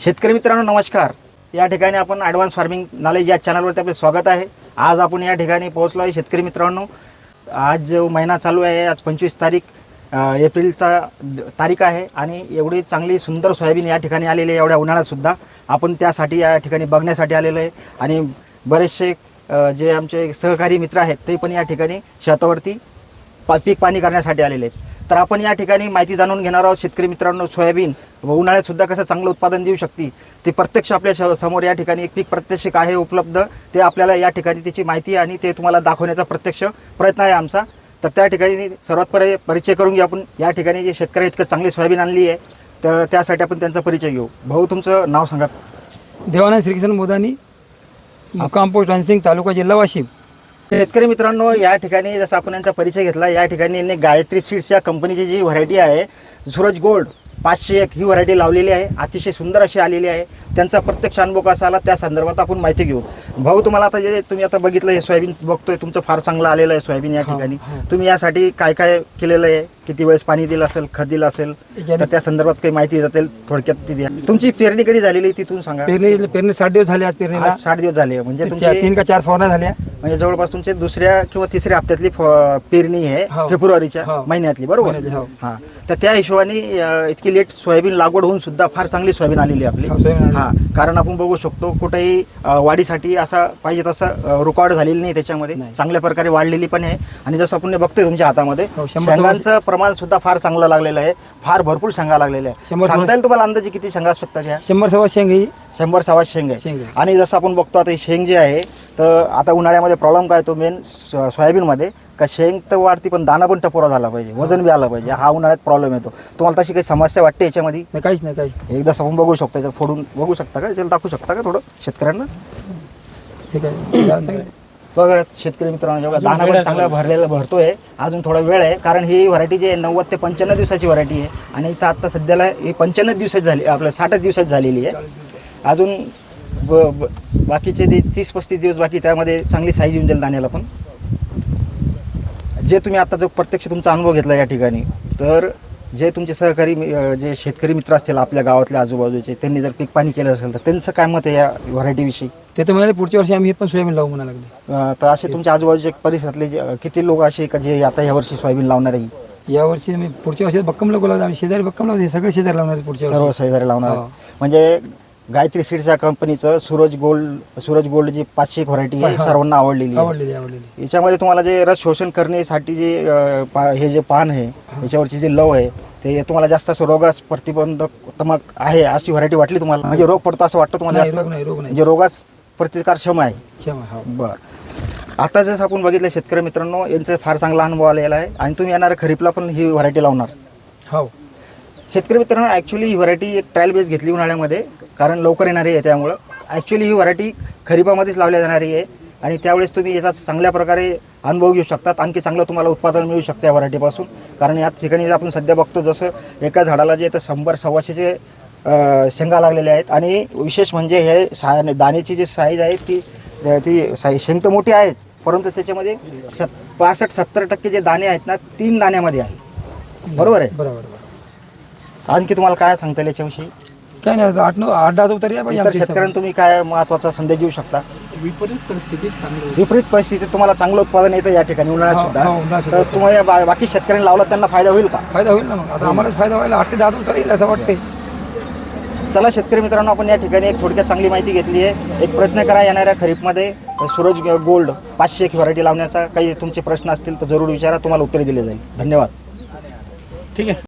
शेतकरी मित्रांनो नमस्कार. या ठिकाणी आपण ॲडव्हान्स फार्मिंग नॉलेज या चॅनलवरती आपले स्वागत आहे. आज आपण या ठिकाणी पोहोचलो आहे शेतकरी मित्रांनो. आज जो महिना चालू आहे आज पंचवीस तारीख एप्रिलचा तारीख आहे आणि एवढी चांगली सुंदर सोयाबीन या ठिकाणी आलेली आहे एवढ्या उन्हाळ्यातसुद्धा आपण त्यासाठी या ठिकाणी बघण्यासाठी आलेलो आहे आणि बरेचसे जे आमचे सहकारी मित्र आहेत ते पण या ठिकाणी शेतावरती पा पीक पाणी करण्यासाठी आलेले आहेत. तर आपण या ठिकाणी माहिती जाणून घेणार आहोत शेतकरी मित्रांनो सोयाबीन व उन्हाळ्यात सुद्धा कसं चांगलं उत्पादन देऊ शकते ते प्रत्यक्ष आपल्या श- समोर या ठिकाणी एक पीक प्रत्यक्ष आहे उपलब्ध ते आपल्याला या ठिकाणी त्याची माहिती आणि ते तुम्हाला दाखवण्याचा प्रत्यक्ष प्रयत्न आहे आमचा. तर त्या ठिकाणी सर्वात परि परिचय करून घेऊ आपण. या ठिकाणी जे शेतकरी इतकं चांगली सोयाबीन आणली आहे तर त्यासाठी आपण त्यांचा परिचय घेऊ. भाऊ तुमचं नाव सांगा. देवानंद श्रीकृष्ण मोदानी मुक्काम पोस्ट रानसिंग तालुका जिल्हा वाशिम. शेतकरी मित्रांनो या ठिकाणी जसं आपण यांचा परिचय घेतला या ठिकाणी यांनी गायत्री सीड्स या कंपनीची जी व्हरायटी आहे सूरज गोल्ड पाचशे एक ही व्हरायटी लावलेली आहे. अतिशय सुंदर अशी आलेली आहे. त्यांचा प्रत्यक्ष अनुभव कसा आला त्या संदर्भात आपण माहिती घेऊ. भाऊ तुम्हाला आता जे तुम्ही आता बघितलं हे सोयाबीन बघतोय तुमचं फार चांगलं आलेलं आहे सोयाबीन या हो, ठिकाणी. हो. तुम्ही यासाठी काय काय केलेलं आहे? किती वेळेस पाणी दिलं असेल खत दिलं असेल? तर त्या संदर्भात काही माहिती असेल थोडक्यात ती द्या. तुमची पेरणी कधी झालेली तिथून सांगा. पेरणी पेरणी साठ दिवस झाले आज पेरणीला. आज साठ दिवस झाले म्हणजे चार- तुमची तीन का चार फवारण्या झाल्या. म्हणजे जवळपास तुमचे दुसऱ्या किंवा तिसऱ्या हप्त्यातली फ- पेरणी आहे हो. फेब्रुवारीच्या हो. महिन्यातली बरोबर? महिन्यातली, हो. हा. तर त्या हिशोबाने अं, इतकी लेट सोयाबीन लागवड होऊन सुद्धा फार चांगली सोयाबीन आलेली आहे हो, सोयाबीन आपली आली. हा. कारण आपण बघू शकतो कुठेही अं, वाढीसाठी असा पाहिजे तसा रुकॉर्ड झालेली नाही त्याच्यामध्ये. नाही. चांगल्या प्रकारे वाढलेली पण आहे. आणि जसं आपण बघतोय तुमच्या हातामध्ये हो, शंभर- शेंगांचं प्रमाण सुद्धा फार चांगलं लागलेलं आहे. फार भरपूर शेंगा लागलेल्या आहे शंभर- सांगता येईल तुम्हाला अंदाजे किती शेंगा असू शकतात शंभर सव्वा शेंग ही शंभर सव्वा शेंग आहे. शेंग आहे. आणि जसं आपण बघतो आता ही शेंग जी आहे तर आता उन्हाळ्यामध्ये प्रॉब्लेम काय तो मेन सोयाबीनमध्ये का शेंग तर वाढती पण दाना पण टपोरा झाला पाहिजे. वजन बी आलं पाहिजे. हा उन्हाळ्यात प्रॉब्लेम येतो. तुम्हाला तशी काही समस्या वाटते याच्यामध्ये? नाही काहीच नाही काहीच नाही. एकदा आपण बघू शकतो याच्यात फोडून बघू शकता का? याच्यात दाखवू शकता का थोडं शेतकऱ्यांना. बघा शेतकरी मित्रांनो जेव्हा दाना पण चांगला भरलेला भरतोय अजून थोडा वेळ आहे कारण ही व्हरायटी जी आहे नव्वद ते पंच्याण्णव दिवसाची व्हरायटी आहे. आणि इथं आता सध्याला ही पंच्याण्णव दिवसाची झाली आपल्या साठच दिवसात झालेली आहे. अजून ब ब- बाकीचे ते तीस पस्तीस दिवस बाकी त्यामध्ये चांगली साईज येऊन जाईल दाण्याला पण. जे तुम्ही आता जो प्रत्यक्ष तुमचा अनुभव घेतला या ठिकाणी तर जे तुमचे सहकारी जे शेतकरी मित्र असतील आपल्या गावातल्या आजूबाजूचे त्यांनी जर पीक पाणी केलं असेल तर त्यांचं काय मत आहे या व्हरायटीविषयी? ते तर म्हणाले पुढच्या वर्षी आम्ही हे पण सोयाबीन लावू म्हणा लागले तर असे तुमच्या आजूबाजूचे परिसरातले जे, किती लोक असे का जे आता या वर्षी सोयाबीन लावणार आहे? या वर्षी आम्ही पुढच्या वर्षी बक्कम लोक लावतो आम्ही शेजारी बक्कम लावतो सगळे शेजारी लावणार पुढच्या सर्व सोयीदारी लावणार. हो. म्हणजे गायत्री सीड्स या कंपनीचं Suraj gold Suraj gold G पाचशे एक व्हरायटी आहे हा. सर्वांना आवडलेली आहे. आवडलेली आवडलेली. याच्यामध्ये तुम्हाला जे रस शोषण करण्यासाठी जे अं, पा- हे जे पान आहे याच्यावरची जे लव आहे ते तुम्हाला जास्त असं रोगास प्रतिबंधक आहे अशी व्हरायटी वाटली तुम्हाला? म्हणजे रोग पडतो असं वाटतं तुम्हाला नाही, जास्त? रोग नाही, रोग नाही. म्हणजे रोगास प्रतिकार क्षम आहे? क्षमा हो. बर. आता जसं आपण बघितलं शेतकरी मित्रांनो यांचा फार चांगला अनुभव आलेला आहे. आणि तुम्ही येणाऱ्या खरीपला पण ही व्हरायटी लावणार. हो. शेतकरी मित्रांनो ॲक्च्युली ही व्हरायटी एक ट्रायल बेस घेतली उन्हाळ्यामध्ये. कारण लवकर येणारी आहे त्यामुळं. ॲक्च्युली ही व्हरायटी खरीपामध्येच लावल्या जाणारी आहे. आणि त्यावेळेस तुम्ही याचा चांगल्या प्रकारे अनुभव घेऊ शकतात. आणखी चांगलं तुम्हाला उत्पादन मिळू शकतं या व्हरायटीपासून कारण या ठिकाणी आपण सध्या बघतो जसं एका झाडाला जे तर शंभर सव्वाशेचे शेंगा लागलेल्या आहेत. आणि विशेष म्हणजे हे सा दाण्याची जी साईज आहे ती ती साई शेंग तर मोठी आहेच. परंतु त्याच्यामध्ये सत पासष्ट सत्तर टक्के जे दाणे आहेत ना तीन दाण्यामध्ये आहे. बरोबर आहे? बरोबर बरोबर. आणखी तुम्हाला काय सांगता येईल याच्याविषयी? काय नाही आठ नऊ आठ दहा उतर इतर आमच्या शेतकऱ्यांना तुम्ही काय महत्त्वाचा संदेश देऊ शकता. विपरीत परिस्थितीत चांगलं विपरीत परिस्थितीत तुम्हाला चांगलं उत्पादन येतं या ठिकाणी उन्हाळ्यात हो, सुद्धा. हो, उन्हाळ्यात तर सुद्धा. तुम्हाला बा- बाकी शेतकऱ्यांनी लावला त्यांना फायदा होईल का? फायदा होईल ना मग. आता आम्हाला फायदा व्हायला आठ ते दहा उतर येईल असं वाटते चला शेतकरी मित्रांनो आपण या ठिकाणी एक थोडक्यात चांगली माहिती घेतली आहे. एक प्रयत्न करा येणाऱ्या खरीपमध्ये सूरज गोल्ड पाचशे एक व्हरायटी लावण्याचा. काही तुमचे प्रश्न असतील तर जरूर विचारा तुम्हाला उत्तरे दिले जाईल. धन्यवाद. ठीक आहे.